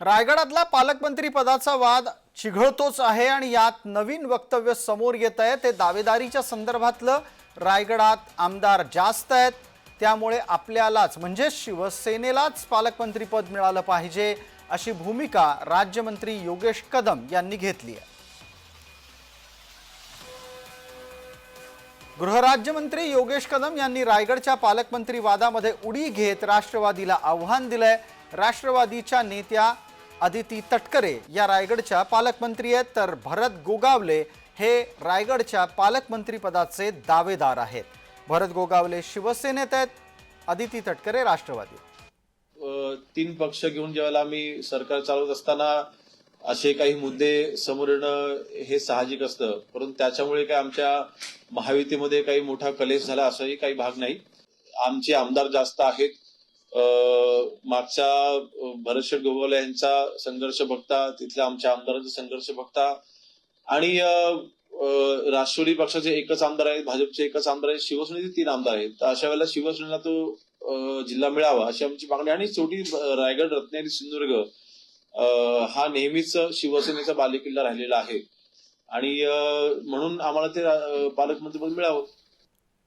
रायगडातला पालकमंत्री पदाचा वाद चिघळतोच आहे आणि यात नवीन वक्तव्य समोर येत आहे ते दावेदारीच्या संदर्भातलं रायगडात आमदार जास्त आहेत. त्यामुळे आपल्यालाच म्हणजे शिवसेनेलाच पालकमंत्रीपद मिळालं पाहिजे अशी भूमिका राज्यमंत्री योगेश कदम यांनी घेतली आहे. गृहराज्यमंत्री योगेश कदम यांनी रायगडच्या पालकमंत्री वादामध्ये उडी घेत राष्ट्रवादीला आव्हान दिलंय. राष्ट्रवादीच्या नेत्या अदिती तटकरे या रायगडच्या पालकमंत्री आहेत. तर भरत गोगावले हे रायगडच्या पालकमंत्रीपदाचे दावेदार आहेत. भरत गोगावले शिवसेनेत आहेत. अदिती तटकरे राष्ट्रवादी. तीन पक्ष घेऊन ज्यावेळेला आम्ही सरकार चालवत असताना असे काही मुद्दे समोर येणं हे साहजिक असतं. परंतु त्याच्यामुळे काय आमच्या महायुतीमध्ये काही मोठा कलेश झाला असाही काही भाग नाही. आमचे आमदार जास्त आहेत. मागच्या भरतशेठ गोगावले यांचा संघर्ष बघता तिथल्या आमच्या आमदारांचा संघर्ष बघता आणि राष्ट्रवादी पक्षाचे एकच आमदार आहेत भाजपचे एकच आमदार आहेत शिवसेनेचे तीन आमदार आहेत. तर अशा वेळेला शिवसेनेला तो जिल्हा मिळावा अशी आमची मागणी आणि शेवटी रायगड रत्नागिरी सिंधुदुर्ग हा नेहमीच शिवसेनेचा बालेकिल्ला राहिलेला आहे. आणि म्हणून आम्हाला ते अ, पालकमंत्रीपद मिळावं.